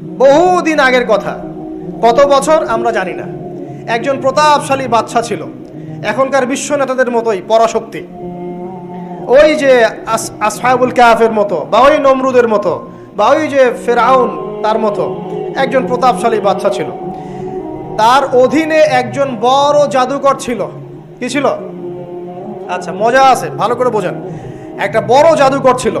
বহুদিন আগের কথা। কত বছর আমরা জানি না। একজন প্রতাপশালী বাদশা ছিল। এখনকার বিশ্ব নেতাদের মতোই, পরাশক্তি। ওই যে আস- আসহাবুল কাফের মতো বা ওই নমরুদের মতো বা ওই যে ফেরাউন তার মতো একজন প্রতাপশালী বাচ্চা ছিল। তার অধীনে একজন বড় জাদুকর ছিল। কি ছিল? আচ্ছা মজা আছে, ভালো করে বোঝেন। একটা বড় জাদুকর ছিল।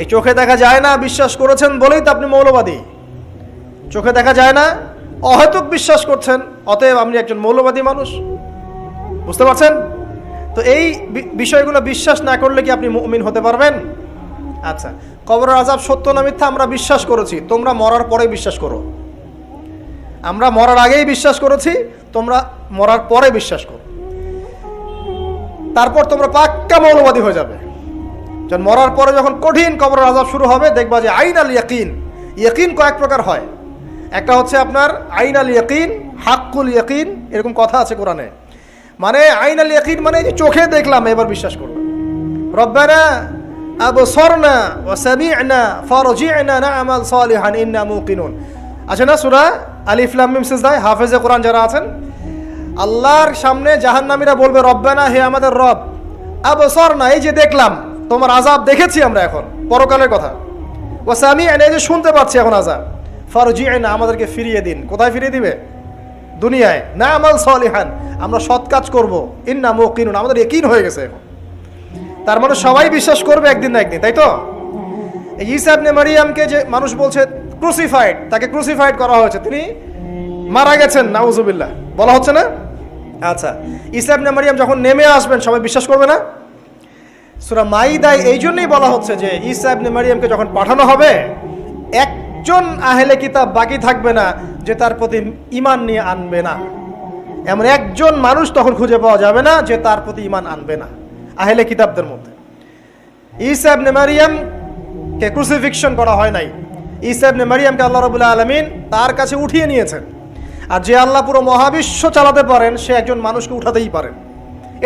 এই চোখে দেখা যায় না বিশ্বাস করেছেন বলেই তো আপনি মৌলবাদী। চোখে দেখা যায় না, অহেতুক বিশ্বাস করছেন, অতএব আপনি একজন মৌলবাদী মানুষ। বুঝতে পারছেন? তো এই বিষয়গুলো বিশ্বাস না করলে কি আপনি মুমিন হতে পারবেন? আচ্ছা কবরের আজাব সত্য না মিথ্যা আমরা বিশ্বাস করেছি, তোমরা মরার পরে বিশ্বাস করো। আমরা মরার আগেই বিশ্বাস করেছি, তোমরা মরার পরে বিশ্বাস করো। তারপর তোমরা পাক্কা মৌলবাদী হয়ে যাবে। যখন মরার পরে যখন কঠিন কবর আজাব শুরু হবে, দেখবা যে আইন আল ইয়াকিন ইয়াকিন কয়েক প্রকার হয়। একটা হচ্ছে আপনার আইন আল ইয়াকিন, হাক্কুল ইয়াকিন, এরকম কথা আছে কোরআনে। মানে আইন আল ইয়াকিন মানে যে চোখে দেখলাম, এবার বিশ্বাস করলাম রব্বানা আবসরনা ওয়া সামি'না ফারজি'না না'মাল সালিহান, ইন্না মুকিনুন। আছে না সূরা? আলিফ, লাম, মিম, সিজদায় হাফেজে কোরআন যারা আছেন, আল্লাহর সামনে জাহান্নামীরা বলবে, রব্বানা, হে আমাদের রব, আবসরনা, এই যে দেখলাম তোমার আজাব দেখেছি আমরা এখন, পরকালের কথা। ও সামি, এই যে শুনতে পাচ্ছি এখন আজাব ফারজি'না আমাদেরকে ফিরিয়ে দিন। কোথায় ফিরিয়ে দিবে? দুনিয়ায়। না আমাল সালিহান, আমরা সৎ কাজ করব। ইন্না মুকিনুন, আমাদের একিন হয়ে গেছে এখন। তার মানে সবাই বিশ্বাস করবে একদিন না একদিন, তাই তো? ইবনে মারিয়ামকে যে মানুষ বলছে ক্রুসিফাইড তাকে ক্রুসিফাইড করা হয়েছে, তিনি মারা গেছেন, নাউজুবিল্লাহ। বলা হচ্ছে না? আচ্ছা ইবনে মারিয়াম যখন নেমে আসবেন, সবাই বিশ্বাস করবে না? সুরা মাইদায় এই জন্যই বলা হচ্ছে যে ঈসা ইবনে মারিয়ামকে যখন পাঠানো হবে, একজন আহেলে কিতাব বাকি থাকবে না যে তার প্রতি ইমান নিয়ে আনবে না। এমন একজন মানুষ তখন খুঁজে পাওয়া যাবে না যে তার প্রতি ইমান আনবে না, আহেলে কিতাবদের মধ্যে। ঈসা ইবনে মারিয়ামকে ক্রুসিফিকশন করা হয় নাই। ঈসা ইবনে মারিয়ামকে আল্লাহ রবুল্লাহ আলমিন তার কাছে উঠিয়ে নিয়েছেন। আর যে আল্লাহ পুরো মহাবিশ্ব চালাতে পারেন, সে একজন মানুষকে উঠাতেই পারেন।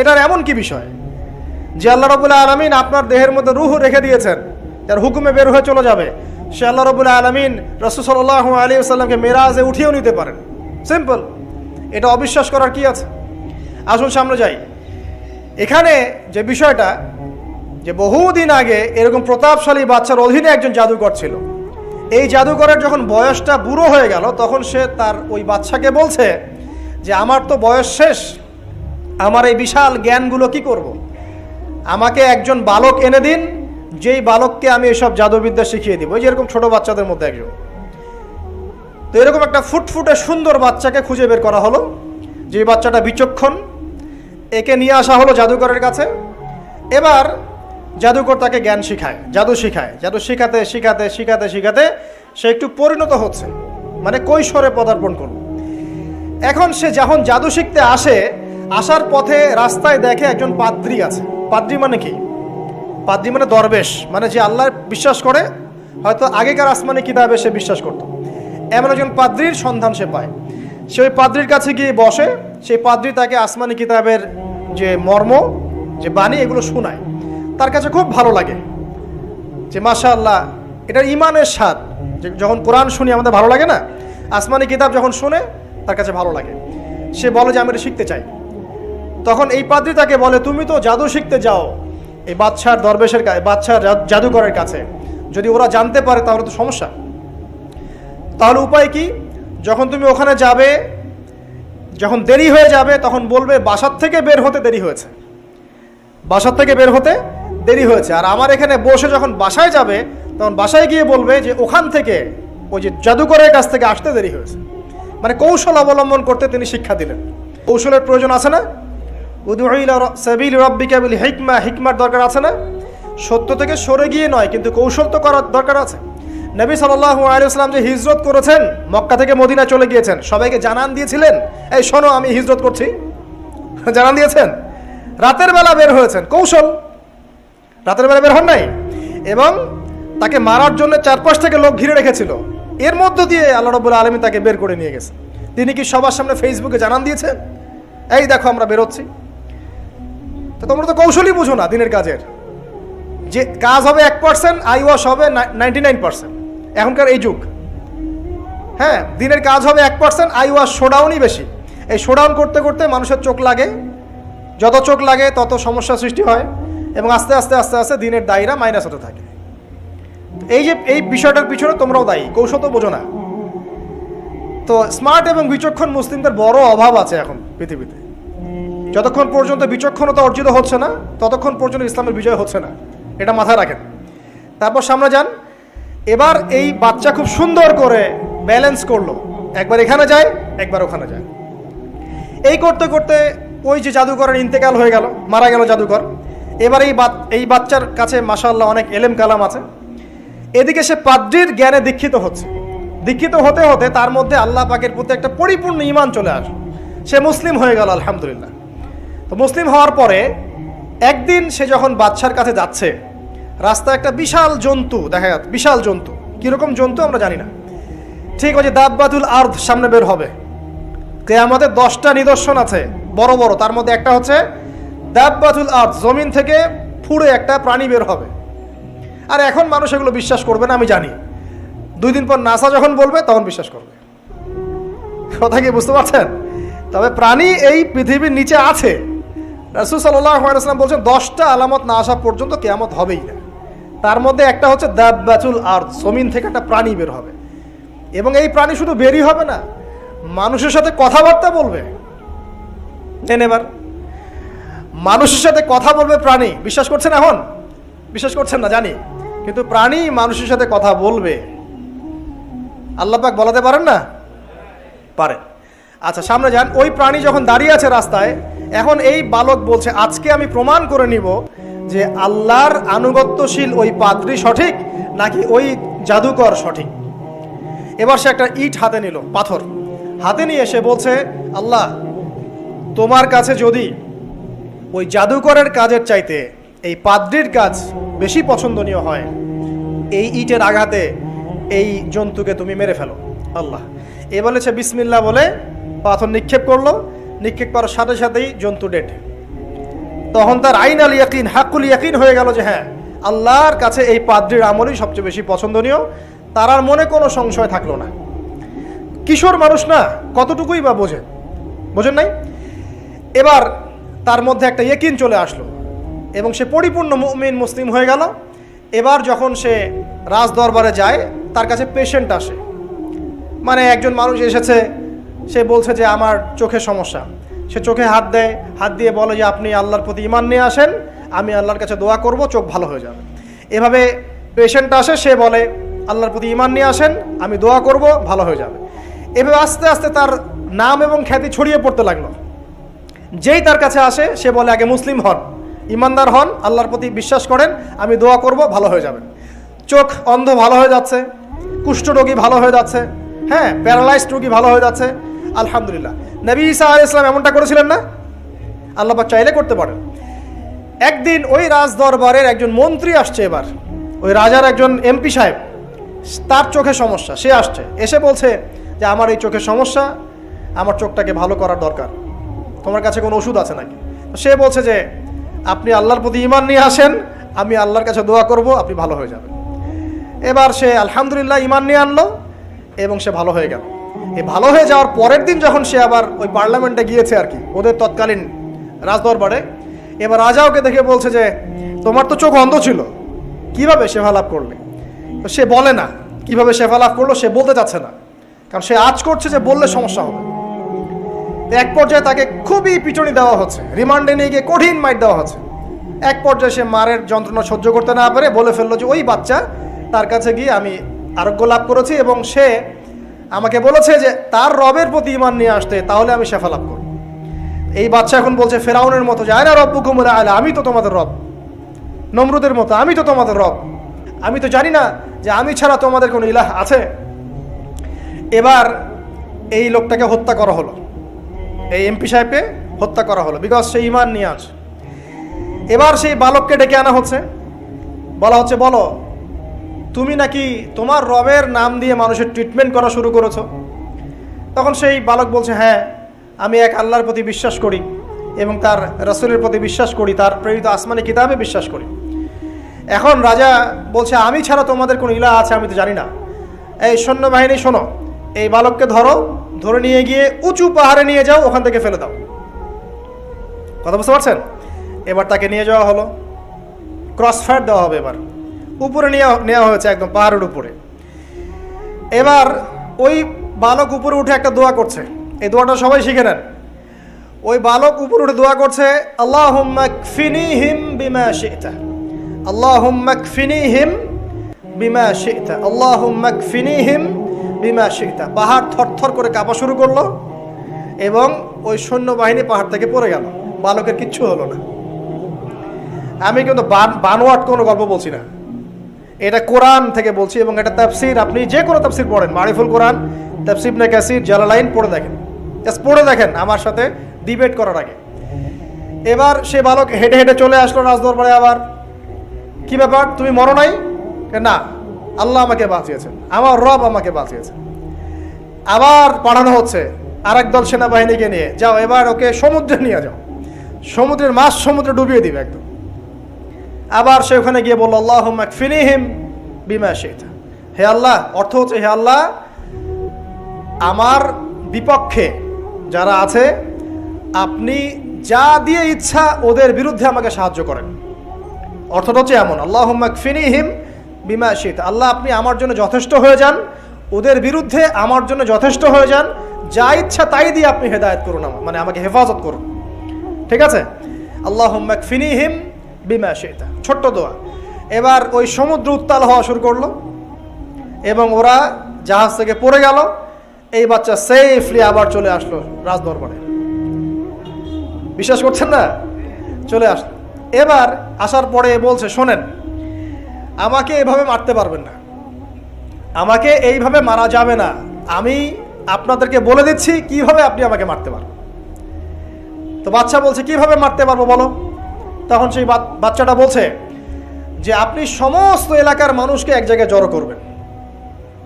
এটার এমন কি বিষয়? যে আল্লাহ রবুল্লাহ আলমিন আপনার দেহের মধ্যে রুহ রেখে দিয়েছেন যার হুকুমে বের হয়ে চলে যাবে। সে আল্লাহ রবুল্লাহ আলমিন রসুল সাল্লাহ আলী সাল্লামকে মেরাজে উঠিয়েও নিতে পারেন। সিম্পল এটা অবিশ্বাস করার কি আছে? আসুন সামনে যাই। এখানে যে বিষয়টা, যে বহুদিন আগে এরকম প্রতাপশালী বাচ্চার অধীনে একজন জাদুকর ছিল। এই জাদুকরের যখন বয়সটা বুড়ো হয়ে গেল, তখন সে তার ওই বাচ্চাকে বলছে যে, আমার তো বয়স শেষ, আমার এই বিশাল জ্ঞানগুলো কি করব। আমাকে একজন বালক এনে দিন, যেই বালককে আমি এসব জাদুবিদ্যা শিখিয়ে দিব। ওই যেরকম ছোট বাচ্চাদের মধ্যে একজন। তো এরকম একটা ফুটফুটে সুন্দর বাচ্চাকে খুঁজে বের করা হলো যে বাচ্চাটা বিচক্ষণ। একে নিয়ে আসা হলো জাদুকরের কাছে। এবার জাদুকর তাকে জ্ঞান শিখায়, জাদু শিখায়। জাদু শিখাতে শিখাতে শিখাতে শিখাতে সে একটু পরিণত হচ্ছে মানে কৈশোরে পদার্পণ করল। এখন সে যখন জাদু শিখতে আসে, আসার পথে রাস্তায় দেখে একজন পাদ্রি আছে। পাদ্রি মানে কি? পাদ্রি মানে দরবেশ মানে যে আল্লাহ বিশ্বাস করে, হয়তো আগেকার আসমানে কিতাবে সে বিশ্বাস করত। এমন একজন পাদ্রির সন্ধান সে পায়। সে ওই পাদ্রির কাছে গিয়ে বসে, সেই পাদ্রি তাকে আসমানি কিতাবের যে মর্ম, যে বাণী, এগুলো শোনায়। তার কাছে খুব ভালো লাগে যে মাশা আল্লাহ এটার ইমানের স্বাদ। যে যখন কোরআন শুনি, আমাদের ভালো লাগে না? আসমানি কিতাব যখন শুনে, তার কাছে ভালো লাগে। সে বলে যে, আমি এটা শিখতে চাই। তখন এই পাদ্রি তাকে বলে, তুমি তো জাদু শিখতে যাও এই বাচ্চার দরবেশের বাচ্চার জাদুকরের কাছে। যদি ওরা জানতে পারে তাহলে তো সমস্যা। তাহলে উপায় কি? যখন তুমি ওখানে যাবে, যখন দেরি হয়ে যাবে, তখন বলবে, বাসার থেকে বের হতে দেরি হয়েছে। বাসার থেকে বের হতে দেরি হয়েছে। আর আমার এখানে বসে যখন বাসায় যাবে, তখন বাসায় গিয়ে বলবে যে, ওখান থেকে ওই যে জাদুকরের কাছ থেকে আসতে দেরি হয়েছে। মানে কৌশল অবলম্বন করতে তিনি শিক্ষা দিলেন। কৌশলের প্রয়োজন আছে না? হিকমা। হিকমার দরকার আছে না? সত্য থেকে সরে গিয়ে নয়, কিন্তু কৌশল তো করার দরকার আছে। নবী সাল্লাহ আলিয়াল্লাম যে হিজরত করেছেন, মক্কা থেকে মদিনা চলে গিয়েছেন, সবাইকে জানান দিয়েছিলেন, এই শোনো, আমি হিজরত করছি। জানান দিয়েছেন। রাতের বেলা বের হয়েছেন। কৌশল। রাতের বেলা বের হন নাই? এবং তাকে মারার জন্য চারপাশ থেকে লোক ঘিরে রেখেছিল। এর মধ্য দিয়ে আল্লাহ রবুল্লা আলমী তাকে বের করে নিয়ে গেছে। তিনি কি সবার সামনে ফেসবুকে জানান দিয়েছেন? এই দেখো, আমরা বেরোচ্ছি। তো তোমরা তো কৌশলই বুঝো না দিনের কাজের। যে কাজ হবে এক পার্সেন্ট আই ওয়াশ হবে নাইনটি নাইন পার্সেন্ট এখনকার এই যুগ। হ্যাঁ দিনের কাজ হবে এক পার্সেন্ট আই ওয়াশ শোডাউনই বেশি। এই শোডাউন করতে করতে মানুষের চোখ লাগে। যত চোখ লাগে, তত সমস্যা সৃষ্টি হয়। এবং আস্তে আস্তে আস্তে আস্তে দিনের দায়ীরা মাইনাস হতে থাকে। এই যে, এই বিষয়টার পিছনে তোমরাও দায়ী। কৌশল তো বোঝো না। তো স্মার্ট এবং বিচক্ষণ মুসলিমদের বড় অভাব আছে এখন পৃথিবীতে। যতক্ষণ পর্যন্ত বিচক্ষণতা অর্জিত হচ্ছে না, ততক্ষণ পর্যন্ত ইসলামের বিজয় হচ্ছে না। এটা মাথায় রাখেন। তারপর সামনে যান। এবার এই বাচ্চা খুব সুন্দর করে ব্যালেন্স করল। একবার এখানে যায়, একবার ওখানে যায়। এই করতে করতে ওই যে জাদুকরের ইন্তেকাল হয়ে গেল, মারা গেল জাদুকর এবার এই এই বাচ্চার কাছে মাসাল্লাহ অনেক এলেম কালাম আছে। এদিকে সে পাদ্রির জ্ঞানে দীক্ষিত হচ্ছে। দীক্ষিত হতে হতে তার মধ্যে আল্লাহ পাকের প্রতি একটা পরিপূর্ণ ইমান চলে আসে সে মুসলিম হয়ে গেল, আলহামদুলিল্লাহ। তো মুসলিম হওয়ার পরে একদিন সে যখন বাচ্চার কাছে যাচ্ছে রাস্তায় একটা বিশাল জন্তু, দেখা যাচ্ছে, বিশাল জন্তু। কীরকম জন্তু আমরা জানি না। ঠিক আছে দাব্বাতুল আর্ধ সামনে বের হবে। কে আমাদের দশটা নিদর্শন আছে, বড় বড়। তার মধ্যে একটা হচ্ছে দাব্বাতুল আর্ধ, জমিন থেকে ফুড়ে একটা প্রাণী বের হবে। আর এখন মানুষ এগুলো বিশ্বাস করবে না, আমি জানি। দুই দিন পর নাসা যখন বলবে, তখন বিশ্বাস করবে। কথা কি বুঝতে পারছেন? তবে প্রাণী এই পৃথিবীর নিচে আছে। রাসুল সাল্লাম বলছেন, দশটা আলামত না আসা পর্যন্ত কেয়ামত হবেই না। তার মধ্যে একটা হচ্ছে দাব্বাচুল আর জমিন থেকে একটা প্রাণী বের হবে। এবং এই প্রাণী শুধু বেরই হবে না, মানুষের সাথে কথাবার্তা বলবে। নেন এবার মানুষের সাথে কথা বলবে প্রাণী। বিশ্বাস করছেন এখন? বিশ্বাস করছেন না, জানি। কিন্তু প্রাণী মানুষের সাথে কথা বলবে। আল্লাপাক বলাতে পারেন না? পারে। আচ্ছা সামনে যান। ওই প্রাণী যখন দাঁড়িয়ে আছে রাস্তায় এখন এই বালক বলছে, আজকে আমি প্রমাণ করে নিব যে আল্লাহর আনুগত্যশীল ওই পাত্রী সঠিক নাকি ওই জাদুকর সঠিক। এবার সে একটা ইট হাতে নিল, পাথর। হাতে নিয়ে সে বলছে, আল্লাহ, তোমার কাছে যদি ওই জাদুকরের কাজের চাইতে এই পাদ্রির কাজ বেশি পছন্দনীয় হয়, এই ইটের আঘাতে এই জন্তুকে তুমি মেরে ফেলো। আল্লাহ। এ বলেছে বিসমিল্লা বলে পাথর নিক্ষেপ করল নিক্ষেপ করার সাথে সাথেই জন্তু ডেড তখন তার আইন আল ইয়াকিন হাকুল ইয়াকিন হয়ে গেল যে হ্যাঁ আল্লাহর কাছে এই পাদ্রির আমলই সবচেয়ে বেশি পছন্দনীয়, তার আর মনে কোনো সংশয় থাকল না। কিশোর মানুষ না, কতটুকুই বা বোঝে? বোঝেন নাই? এবার তার মধ্যে একটা ইয়েকিন চলে আসলো এবং সে পরিপূর্ণ মুমিন, মুসলিম হয়ে গেল। এবার যখন সে রাজ দরবারে যায়, তার কাছে পেশেন্ট আসে। মানে একজন মানুষ এসেছে সে বলছে যে আমার চোখে সমস্যা। সে চোখে হাত দেয়, হাত দিয়ে বলে যে আপনি আল্লাহর প্রতি ইমান নিয়ে আসেন, আমি আল্লাহর কাছে দোয়া করব, চোখ ভালো হয়ে যাবে। এভাবে পেশেন্ট আসে, সে বলে, আল্লাহর প্রতি ইমান নিয়ে আসেন, আমি দোয়া করব, ভালো হয়ে যাবে। এভাবে আস্তে আস্তে তার নাম এবং খ্যাতি ছড়িয়ে পড়তে লাগল। যেই তার কাছে আসে, সে বলে, আগে মুসলিম হন ইমানদার হন, আল্লাহর প্রতি বিশ্বাস করেন, আমি দোয়া করব, ভালো হয়ে যাবেন চোখ অন্ধ ভালো হয়ে যাচ্ছে, কুষ্ঠরোগী ভালো হয়ে যাচ্ছে হ্যাঁ প্যারালাইজড রোগী ভালো হয়ে যাচ্ছে আলহামদুলিল্লাহ। নবী ইসা ইসলাম এমনটা করেছিলেন না? আল্লাপাক চাইলে করতে পারেন। একদিন ওই রাজ দরবারের একজন মন্ত্রী আসছে এবার। ওই রাজার একজন এমপি সাহেব, তার চোখে সমস্যা, সে আসছে, এসে বলছে যে, আমার এই চোখের সমস্যা, আমার চোখটাকে ভালো করার দরকার। তোমার কাছে কোনো ওষুধ আছে নাকি? সে বলছে যে, আপনি আল্লাহর প্রতি ইমান নিয়ে আসেন, আমি আল্লাহর কাছে দোয়া করব, আপনি ভালো হয়ে যাবেন। এবার সে আলহামদুলিল্লাহ ইমান নিয়ে আনলো এবং সে ভালো হয়ে গেল। এই ভালো হয়ে যাওয়ার পরের দিন যখন সে আবার ওই পার্লামেন্টে গিয়েছে আর কি, ওদের তৎকালীন রাজদরবারে, এবার রাজা ওকে দেখে বলছে যে, তোমার তো চোখ অন্ধ ছিল, কীভাবে সেবা লাভ করলে? তো সে বলে না, কীভাবে সেবা লাভ করল সে বলতে চাচ্ছে না, কারণ সে আজ করছে যে বললে সমস্যা হবে। এক পর্যায়ে তাকে খুবই পিটনি দেওয়া হচ্ছে, রিমান্ডে নিয়ে গিয়ে কঠিন মাইট দেওয়া হচ্ছে। এক পর্যায়ে সে মারের যন্ত্রণা সহ্য করতে না পারে বলে ফেলল যে, ওই বাচ্চা, তার কাছে গিয়ে আমি আরোগ্য লাভ করেছি এবং সে আমাকে বলেছে যে তার রবের প্রতি ইমান নিয়ে আসতে, তাহলে আমি শেফা লাভ করব। এই বাচ্চা এখন বলছে, ফেরাউনের মতো যে, আয়না রব্বু কুমুরা আয়লা আমি তো তোমাদের রব। নমরুদের মতো, আমি তো তোমাদের রব। আমি তো জানি না যে আমি ছাড়া তোমাদের কোনো ইলাহ আছে। এবার এই লোকটাকে হত্যা করা হলো। এই এমপি সাহেবকে হত্যা করা হলো বিকজ সে ইমান নিয়ে আছে। এবার সেই বালককে ডেকে আনা হচ্ছে। বলা হচ্ছে, বলো তুমি নাকি তোমার রবের নাম দিয়ে মানুষের ট্রিটমেন্ট করা শুরু করেছ? তখন সেই বালক বলছে হ্যাঁ আমি এক আল্লাহর প্রতি বিশ্বাস করি এবং তার রসুলের প্রতি বিশ্বাস করি, তার প্রেরিত আসমানি কিতাবে বিশ্বাস করি। এখন রাজা বলছে, আমি ছাড়া তোমাদের কোনো ইলা আছে, আমি তো জানি না। এই সৈন্যবাহিনী, শোনো, এই বালককে ধরো, ধরে নিয়ে গিয়ে উঁচু পাহাড়ে নিয়ে যাও, ওখান থেকে ফেলে দাও। কথা বুঝতে পারছেন? এবার তাকে নিয়ে যাওয়া হলো। ক্রস ফায়ার দেওয়া হবে এবার। উপরে নিয়ে নেওয়া হয়েছে একদম পাহাড়ের উপরে। এবার ওই বালক উপরে উঠে একটা দোয়া করছে। এই দোয়াটা সবাই শিখে নেন। ওই বালক উপরে উঠে দোয়া করছে আল্লাহ ফিনি হিম বিমা শিতা। আল্লাহ ফিনি হিম বিমা শিতা। আল্লাহ ফিনি হিম বিমা শিতা। পাহাড় থরথর করে কাঁপা শুরু করল এবং ওই সৈন্যবাহিনী পাহাড় থেকে পড়ে গেল। বালকের কিচ্ছু হলো না। আমি কিন্তু বান- বানোয়াট কোনো গল্প বলছি না। এটা কোরআন থেকে বলছি এবং এটা তাফসির। আপনি যে কোনো তাফসির পড়েন, মারিফুল কোরআন, তাফসির নে কাসির, জালালাইন পড়ে দেখেন। জাস্ট পড়ে দেখেন আমার সাথে ডিবেট করার আগে। এবার সে বালক হেঁটে হেঁটে চলে আসলো রাজদরবারে আবার। কি ব্যাপার? তুমি মরো নাই? না, আল্লাহ আমাকে বাঁচিয়েছেন। আমার রব আমাকে বাঁচিয়েছেন। আবার পাঠানো হচ্ছে আরেক দল সেনাবাহিনীকে নিয়ে। যাও, এবার ওকে সমুদ্রে নিয়ে যাও। সমুদ্রের মাছ সমুদ্রে ডুবিয়ে দিবে একদম। আবার সে ওখানে গিয়ে বলল আল্লাহ ফিনিহিম বিমা শেখা হে আল্লাহ, অর্থ হচ্ছে, হে আল্লাহ, আমার বিপক্ষে যারা আছে, আপনি যা দিয়ে ইচ্ছা ওদের বিরুদ্ধে আমাকে সাহায্য করেন। অর্থটা হচ্ছে এমন আল্লাহ ফিনিহিম বিমা শীত। আল্লাহ, আপনি আমার জন্য যথেষ্ট হয়ে যান, ওদের বিরুদ্ধে আমার জন্য যথেষ্ট হয়ে যান, যা ইচ্ছা তাই দিয়ে আপনি হেদায়ত করুন আমার মানে আমাকে হেফাজত করুন। ঠিক আছে? আল্লাহ ফিনিহিম বিমা শীতা ছোট্ট দোয়া। এবার ওই সমুদ্র উত্তাল হওয়া শুরু করল এবং ওরা জাহাজ থেকে পড়ে গেল। এই বাচ্চা সেফলি আবার চলে আসলো রাজদরবারে। বিশ্বাস করছেন না? চলে আসলো। এবার আসার পরে বলছে, শোনেন, আমাকে এভাবে মারতে পারবেন না। আমাকে এইভাবে মারা যাবে না। আমি আপনাদেরকে বলে দিচ্ছি কীভাবে আপনি আমাকে মারতে পারবেন? তো বাচ্চা বলছে, কীভাবে মারতে পারব বলো? তখন সেই বাচ্চাটা বলছে যে, আপনি সমস্ত এলাকার মানুষকে এক জায়গায় জড়ো করবেন।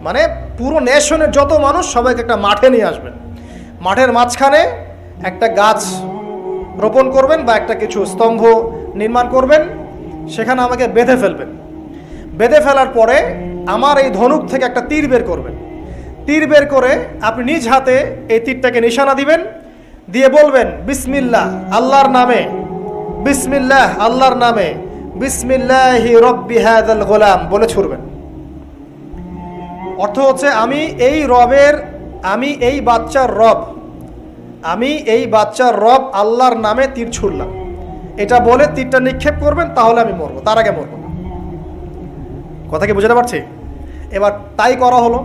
মানে পুরো নেশনের যত মানুষ সবাইকে একটা মাঠে নিয়ে আসবেন। মাঠের মাঝখানে একটা গাছ রোপণ করবেন বা একটা কিছু স্তম্ভ নির্মাণ করবেন। সেখানে আমাকে বেঁধে ফেলবেন। বেঁধে ফেলার পরে আমার এই ধনুক থেকে একটা তীর বের করবেন। তীর বের করে আপনি নিজ হাতে এই তীরটাকে নিশানা দিবেন। দিয়ে বলবেন, বিসমিল্লাহ, আল্লাহর নামে বিসমিল্লাহ, আল্লাহর নামে, বিসমিল্লাহি রব্বি হাদাল গোলাম বলে ছুড়বেন। অর্থ হচ্ছে আমি এই রবের, আমি এই বাচ্চার রব, আমি এই বাচ্চার রব আল্লাহর নামে তীর ছুড়লাম। এটা বলে তীরটা নিক্ষেপ করবেন, তাহলে আমি মরবো, তার আগে মরবো কথা কি বুঝতে পারছি? এবার তাই করা হলো,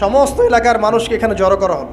সমস্ত এলাকার মানুষকে এখানে জড়ো করা হলো।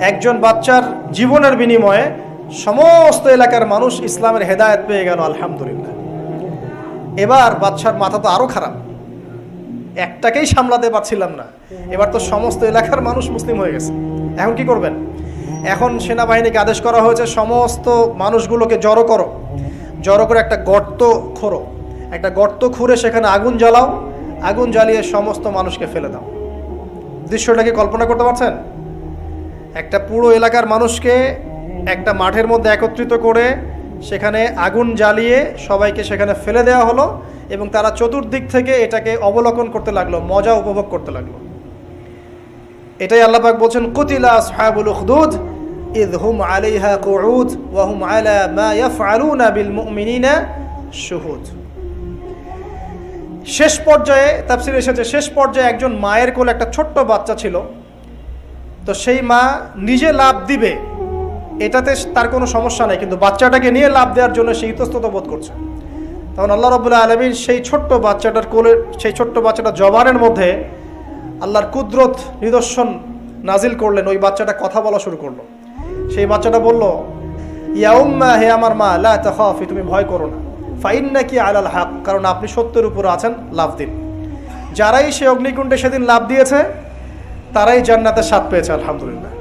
একজন বাচ্চার জীবনের বিনিময়ে সমস্ত এলাকার মানুষ ইসলামের হেদায়েত পেয়ে গেল, আলহামদুলিল্লাহ। এবার বাচ্চার মাথা তো আরও খারাপ। একটাকেই সামলাতে পারছিলাম না। এবার তো সমস্ত এলাকার মানুষ মুসলিম হয়ে গেছে। এখন কি করবেন? এখন সেনাবাহিনীকে আদেশ করা হয়েছে, সমস্ত মানুষগুলোকে জড়ো করো। জড়ো করে একটা গর্ত খোরো একটা গর্ত খুঁড়ে সেখানে আগুন জ্বালাও। আগুন জ্বালিয়ে সমস্ত মানুষকে ফেলে দাও। দৃশ্যটাকে কল্পনা করতে পারছেন? একটা পুরো এলাকার মানুষকে একটা মাঠের মধ্যে একত্রিত করে সেখানে আগুন জ্বালিয়ে সবাইকে সেখানে ফেলে দেওয়া হলো এবং তারা চতুর্দিক থেকে এটাকে অবলোকন করতে লাগল, মজা উপভোগ করতে লাগল। এটাই আল্লাপাক বলছেন, কুতিলা আসহাবুল উখদুদ আলাইহা কুউদ, ওয়া হুম আলা মা ইয়াফআলুনা বিল মুমিনিনা শুহুদ। শেষ পর্যায়ে, তাফসির এসেছে, শেষ পর্যায়ে একজন মায়ের কোলে একটা ছোট্ট বাচ্চা ছিল। তো সেই মা নিজে লাভ দিবে, এটাতে তার কোনো সমস্যা নেই, কিন্তু বাচ্চাটাকে নিয়ে লাভ দেওয়ার জন্য সে ইতস্তত বোধ করছে। তখন আল্লাহ রবুল্লাহ আলমীর সেই ছোট্ট বাচ্চাটার কোলে, সেই ছোট্ট বাচ্চাটা জবানের মধ্যে আল্লাহর কুদরত নিদর্শন নাজিল করলেন, ওই বাচ্চাটা কথা বলা শুরু করল। সেই বাচ্চাটা বলল ইয়াউম্মা হে আমার মা, লা তাখাফি, তুমি ভয় করো না। ফাইন্না কি আলাল হাক, কারণ আপনি সত্যের উপর আছেন, লাভ দিন। যারাই সে অগ্নিকুণ্ডে সেদিন লাভ দিয়েছে তারাই জান্নাতের স্বাদ পেয়েছে আলহামদুলিল্লাহ।